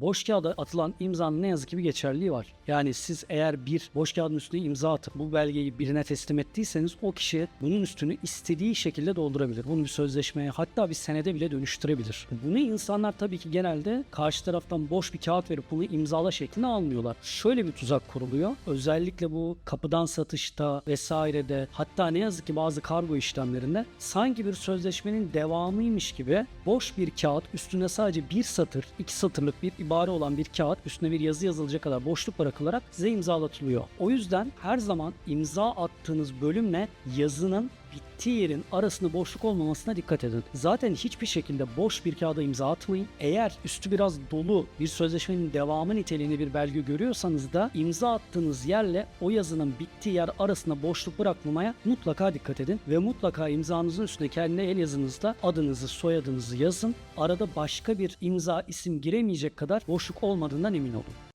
Boş kağıda atılan imzanın ne yazık ki bir geçerliği var. Yani siz eğer bir boş kağıdın üstüne imza atıp bu belgeyi birine teslim ettiyseniz o kişi bunun üstünü istediği şekilde doldurabilir. Bunu bir sözleşmeye hatta bir senede bile dönüştürebilir. Bunu insanlar tabii ki genelde karşı taraftan boş bir kağıt verip bunu imzala şeklinde almıyorlar. Şöyle bir tuzak kuruluyor. Özellikle bu kapıdan satışta vesairede hatta ne yazık ki bazı kargo işlemlerinde sanki bir sözleşmenin devamıymış gibi boş bir kağıt üstüne sadece bir satır, iki satırlık bir ibare olan bir kağıt üstüne bir yazı yazılacak kadar boşluk bırakılarak size imzalatılıyor. O yüzden her zaman imza attığınız bölümle yazının bittiği yerin arasında boşluk olmamasına dikkat edin. Zaten hiçbir şekilde boş bir kağıda imza atmayın. Eğer üstü biraz dolu bir sözleşmenin devamı niteliğinde bir belge görüyorsanız da imza attığınız yerle o yazının bittiği yer arasında boşluk bırakmamaya mutlaka dikkat edin. Ve mutlaka imzanızın üstüne kendi el yazınızda adınızı soyadınızı yazın. Arada başka bir imza isim giremeyecek kadar boşluk olmadığından emin olun.